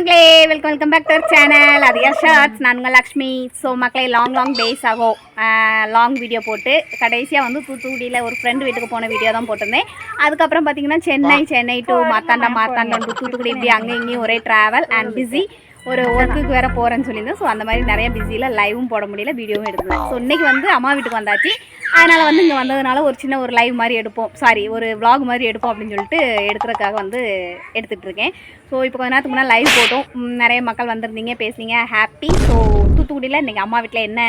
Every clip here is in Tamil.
மக்களே welcome welcome back to channel அது ஷர்ட்ஸ் நான் உங்கள் லக்ஷ்மி. ஸோ மக்களே லாங் லாங் டேஸ் ஆகும் லாங் வீடியோ போட்டு கடைசியாக வந்து தூத்துக்குடியில் ஒரு ஃப்ரெண்டு வீட்டுக்கு போன வீடியோ தான் போட்டிருந்தேன். அதுக்கப்புறம் பார்த்தீங்கன்னா சென்னை சென்னை டு மாத்தாண்டா to தூத்துக்குடி இப்படி அங்கே இங்கேயும் ஒரே ட்ராவல் அண்ட் பிஸி ஒரு ஒர்க்குக்கு வேறு போகிறேன்னு சொல்லியிருந்தேன். ஸோ அந்த மாதிரி நிறைய பிஸியில் லைவும் போட முடியல வீடியோவும் எடுக்கல. ஸோ இன்னைக்கு வந்து அம்மா வீட்டுக்கு வந்தாச்சு. அதனால் வந்து இங்கே வந்ததுனால ஒரு சின்ன ஒரு லைவ் மாதிரி எடுப்போம். சாரி ஒரு vlog மாதிரி எடுப்போம் அப்படின்னு சொல்லிட்டு எடுக்கிறதுக்காக வந்து எடுத்துகிட்டு இருக்கேன். ஸோ இப்போ கொஞ்ச நேரத்துக்கு முன்னாடி லைவ் போட்டோம். நிறைய மக்கள் வந்திருந்தீங்க பேசுனீங்க. ஹாப்பி ஸோ தூத்துக்குடியில் இன்றைக்கி அம்மா வீட்டில் என்ன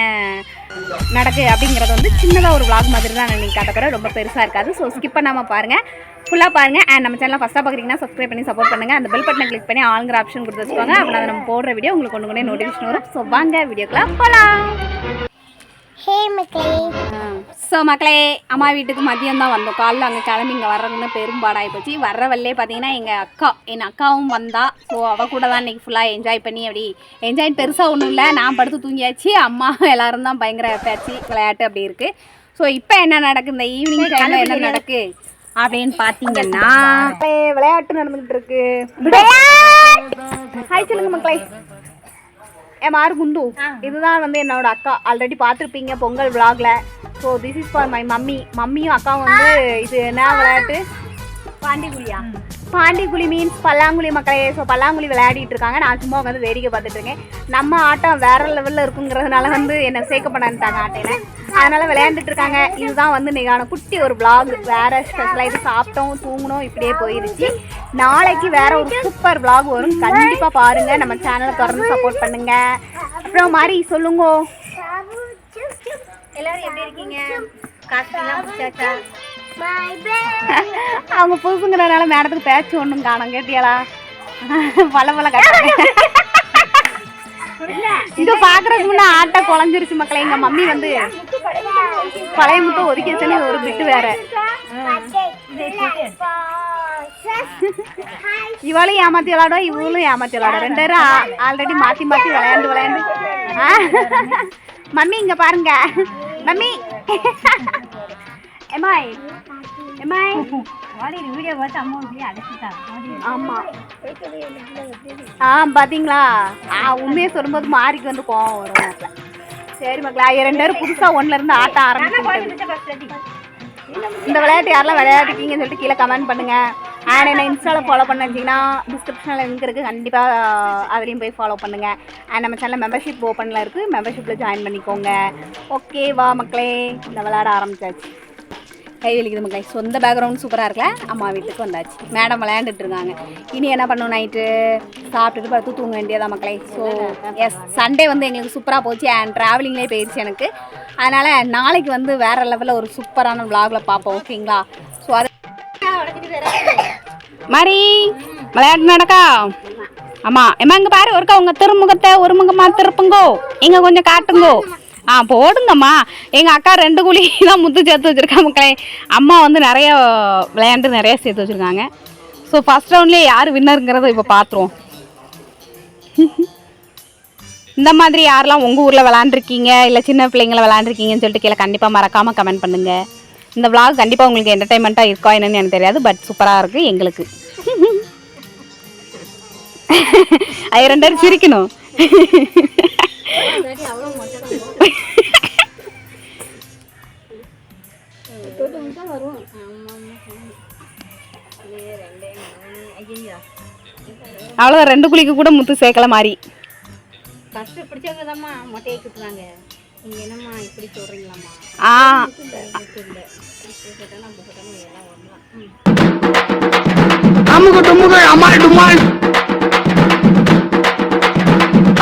நடக்கு அப்படிங்கிறது வந்து சின்னதாக ஒரு vlog மாதிரி தான் நீங்கள் காட்டப்போகிறேன் ரொம்ப பெருசாக இருக்காது. ஸோ ஸ்கிப் பண்ணாமல் பாருங்கள் ஃபுல்லாக பாருங்கள் அண்ட் நம்ம சேனலை ஃபஸ்ட்டாக பார்க்குறீங்கன்னா சப்ஸ்கிரைப் பண்ணி சப்போர்ட் பண்ணுங்கள் அந்த பெல் பட்டனை கிளிக் பண்ணி ஆளுங்கிற ஆப்ஷன் கொடுத்து வச்சுக்கோங்க. அப்படின்னா நம்ம போடுற வீடியோ உங்களுக்கு கொண்டு கொண்டே நோட்டிஃபிகேஷன் வரும். ஸோ வாங்க வீடியோக்கெலாம் போகலாம் ஹே மக்களே. ஸோ மக்களே அம்மா வீட்டுக்கு மதியம் தான் வந்தோம். காலைல அங்கே கிளம்பி இங்கே வர்றதுன்னு பெரும்பாடாகி போச்சு. வர்ற வல்லே பார்த்தீங்கன்னா எங்கள் அக்கா என் அக்காவும் வந்தா. ஸோ அவள் கூட தான் இன்றைக்கி ஃபுல்லாக என்ஜாய் பண்ணி அப்படி என்ஜாய் பெருசாக ஒன்றும் இல்லை. நான் படுத்து தூங்கியாச்சு. அம்மா எல்லாரும் தான் பயங்கர பேச்சு விளையாட்டு அப்படி இருக்குது ஸோ இப்போ என்ன நடக்கு? இந்த ஈவினிங் டைமில் என்ன நடக்கு? அப்படின்னு பார்த்தீங்கன்னா விளையாட்டு நடந்துகிட்டு இருக்கு. ஹாய் சொல்லுங்க மக்களே. என் மாறு குண்டு. இதுதான் வந்து என்னோட அக்கா. ஆல்ரெடி பார்த்துருப்பீங்க பொங்கல் vlogல. So this is for my mummy மம்மியும் அக்காவும் வந்து இது என்ன விளையாட்டு? பாண்டிகுழியா பாண்டிகுழி மீன்ஸ் பல்லாங்குழி மக்களே. ஸோ பல்லாங்குழி விளையாடிட்டு இருக்காங்க. நான் சும்மா உட்காந்து வேடிக்கை பார்த்துட்டு இருக்கேன். நம்ம ஆட்டம் வேற லெவலில் இருக்குங்கிறதுனால வந்து என்னை சேர்க்க பண்ணான்ட்டாங்க ஆட்டையில. அதனால விளையாண்டுட்டு இருக்காங்க. இதுதான் வந்து நிகான குட்டி ஒரு vlog. வேற ஸ்பெஷலாக இது சாப்பிட்டோம் தூங்கணும் இப்படியே போயிருச்சு. நாளைக்கு வேற ஒரு சூப்பர் vlog வரும். கண்டிப்பா பாருங்க. நம்ம சேனலை தொடர்ந்து சப்போர்ட் பண்ணுங்க. அப்புறம் மாதிரி சொல்லுங்க. எல்லாரும் எப்படி இருக்கீங்க? காசுலாம் பை அவங்க புதுசுங்கிறனால மேடத்துக்கு பேச்சு ஒன்றும் காணும் கேட்டியாளா பல பல கட்டுறாங்க இங்க பாக்குறதுக்கு முன்ன ஆட்டை குழஞ்சிருச்சு மக்களே எங்க மம்மி வந்து பழைய முட்டை ஒதுக்கி வச்சனே ஒரு பிட்டு வேற. இவளும் ஏமாத்தி விளாடுவா இவளும் ஏமாத்தி விளாடுவா ரெண்டு பேரும் ஆல்ரெடி மாத்தி மாத்தி விளையாண்டு விளையாண்டு. மம்மி இங்க பாருங்க. மம்மி. எம்மாய் எம்மாய் வீடியோ பார்த்து அம்மா அப்படியே அடைச்சிட்டாங்க ஆமா. ஆ பாத்தீங்களா? ஆ உண்மையை சொல்லும்போது மாறிக்கு வந்து கோவம் வரும். சரி மக்களா ரெண்டு பேரும் புதுசா ஒண்ணுல இருந்து ஆட்ட ஆரம்பிச்சு இந்த விளையாட்டு யாரெல்லாம் விளையாடிருக்கீங்கன்னு சொல்லிட்டு கீழே கமெண்ட் பண்ணுங்க. அண்ட் என்ன இன்ஸ்டாவில் ஃபாலோ பண்ண வச்சிங்கன்னா டிஸ்கிரிப்ஷனில் லிங்க் இருக்குது கண்டிப்பாக அதுலேயும் போய் ஃபாலோ பண்ணுங்கள் அண்ட் நம்ம சேனல் மெம்பர்ஷிப் ஓப்பனில் இருக்குது மெம்பர்ஷிப்பில் ஜாயின் பண்ணிக்கோங்க. ஓகே வா மக்களே. இந்த விளையாட ஆரம்பிச்சாச்சு. கை வலிக்குது மக்களே. சொந்த பேக்ரவுண்ட் சூப்பராக இருக்கல. அம்மா வீட்டுக்கு வந்தாச்சு. மேடம் விளையாண்டுட்டு இருக்காங்க. இனி என்ன பண்ணும் நைட்டு சாப்பிட்டுட்டு படுத்து தூங்க வேண்டியதான் மக்களே? ஸோ எஸ் சண்டே வந்து எங்களுக்கு சூப்பராக போச்சு. அண்ட் ட்ராவலிங்லேயே போயிடுச்சு எனக்கு. அதனால் நாளைக்கு வந்து வேறு லெவலில் ஒரு சூப்பரான விளாகில் பார்ப்போம். ஓகேங்களா ஸோ அது மாதிரி விளையாட்டு நடக்கா ஆமாம் ஏமா இங்கே பாரு ஒருக்கா உங்கள் திருமுகத்தை ஒரு முகமா திருப்புங்கோ. இங்கே கொஞ்சம் காட்டுங்கோ. ஆ போடுங்கம்மா. எங்கள் அக்கா ரெண்டு குழி தான் முத்து சேர்த்து வச்சுருக்கா மக்களே. அம்மா வந்து நிறைய விளையாண்டு நிறைய சேர்த்து வச்சுருக்காங்க. ஸோ ஃபஸ்ட் ரவுண்ட்லேயே யார் வின்னருங்கிறத இப்போ பார்த்துருவோம் இந்த மாதிரி யாரெல்லாம் உங்கள் ஊரில் விளாண்டுருக்கீங்க இல்லை சின்ன பிள்ளைங்கள விளாண்டுருக்கீங்கன்னு சொல்லிட்டு கீழே கண்டிப்பாக மறக்காமல் கமெண்ட் பண்ணுங்கள் இந்த விளாக் கண்டிப்பாக உங்களுக்கு என்டர்டைன்மெண்ட்டாக இருக்கா என்னன்னு எனக்கு தெரியாது பட் சூப்பராக இருக்குது எங்களுக்கு. அது ரெண்டு பேரும் சிரிக்கணும். அவ்வளோ ரெண்டு குழிக்கு கூட முத்து சேர்க்கல மாதிரி கஷ்டப்பிடிச்சவங்க தான்மா மொட்டையை குத்துறாங்க என்னம்மா இப்படி ஆ. அமுக டுமுக அமால் டுமால்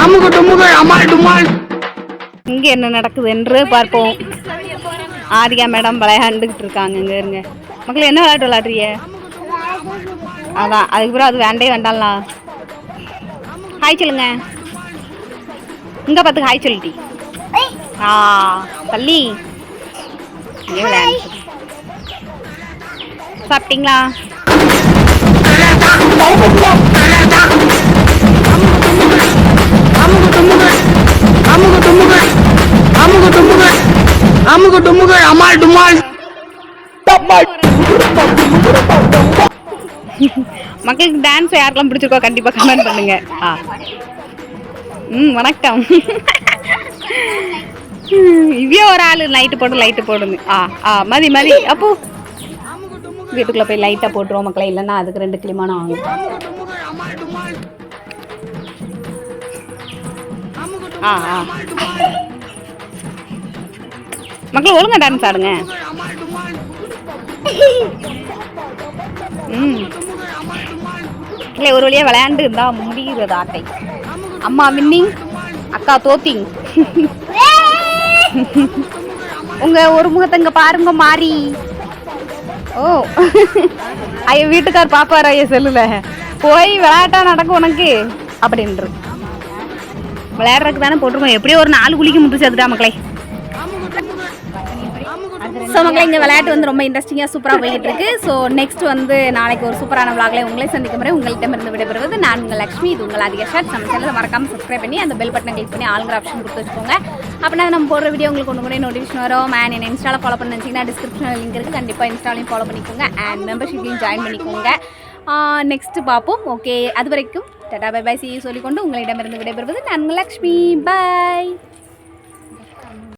அமுக டுமுக அமால் டுமால் இங்கே என்ன நடக்குது என்று பார்ப்போம். ஆதிகா மேடம் விளையாண்டுக்கிட்டு இருக்காங்க இங்கே இருங்க. மக்கள் என்ன விளையாட்டு விளையாடுறீங்க? அதான் அதுக்கப்புறம் அது வேண்டே வேண்டாம்லாம் ஹாய் சொல்லுங்க. இங்கே பார்த்து ஹாய் சொல்லிட்டி. ஆ பள்ளி சாப்பிட்டீங்களா அமுக டுமுக அமுக டுமுக அமுக டுமுக அமுக டுமுக அமால் டுமால் மக்களுக்கு டான்ஸ் யாருக்கெல்லாம் பிடிச்சிருக்கோ கண்டிப்பாக கமெண்ட் பண்ணுங்க. ஆ. ம் வணக்கம். இவ்வியோ ஒரு ஆள் லைட்டு போடு லைட்டு போடுங்க ஆ ஆ மதி மதி அப்போ. வீட்டுக்குள்ளே போய் லைட்டாக போட்டுருவோம் மக்களை இல்லைன்னா அதுக்கு ரெண்டு கிளிமானம் ஆகும். ஆ ஆ. மக்கள் ஒழுங்கா டான்ஸ் ஆடுங்க. ம். இல்லை ஒரு வழியாக விளையாண்டு இருந்தால் முடிகிறது ஆட்டை. அம்மா வின்னிங் அக்கா தோத்திங். உங்க ஒரு முகத்தங்க பாருங்க மாறி. ஓ. ஐயோ வீட்டுக்கார் பாப்பார் ஐயா செல்லுல. போய் விளையாட்டா நடக்கும் உனக்கு அப்படின்றது விளையாடுறதுக்கு தானே போட்டிருக்கோம். எப்படியோ ஒரு நாலு குளிக்கு முட்டு சேர்த்துட்டா மக்களே. ஸோ மக்களை இங்கே விளையாட்டு வந்து ரொம்ப இன்ட்ரெஸ்டிங்காக சூப்பராக போயிட்டு இருக்கு ஸோ நெக்ஸ்ட் வந்து நாளைக்கு ஒரு சூப்பரான விளாக்ல உங்களை சந்திக்கும் முறை உங்கள்கிட்டமிருந்து விடைபெறுவது நான் உங்கள் லக்ஷ்மி. இது உங்கள் அதிக ஷாட். நம்ம சேனலில் மறக்காமல் சப்ஸ்கிரைப் பண்ணி அந்த பெல் பட்டனை கிளிக் பண்ணி ஆளுங்கிற ஆப்ஷன் கொடுத்து வச்சுக்கோங்க. அப்படின்னா நம்ம போடுற வீடியோ உங்களுக்கு ஒன்று கூட நோட்டிஃபிகேஷன் வரும். மேன் என்ன இன்ஸ்டாவில் ஃபாலோ பண்ண நினச்சிங்கன்னா டிஸ்கிரிப்ஷனில் லிங்க் இருக்குது கண்டிப்பாக இன்ஸ்டாலையும் ஃபாலோ பண்ணிக்கோங்க. அண்ட் மெம்பர்ஷிப்லையும் ஜாயின் பண்ணிக்கோங்க. நெக்ஸ்ட் பார்ப்போம். ஓகே அது வரைக்கும் டாடா பை பை சி சொல்லிக்கொண்டு உங்களிடமிருந்து விடைபெறுவது நான் லக்ஷ்மி. பாய்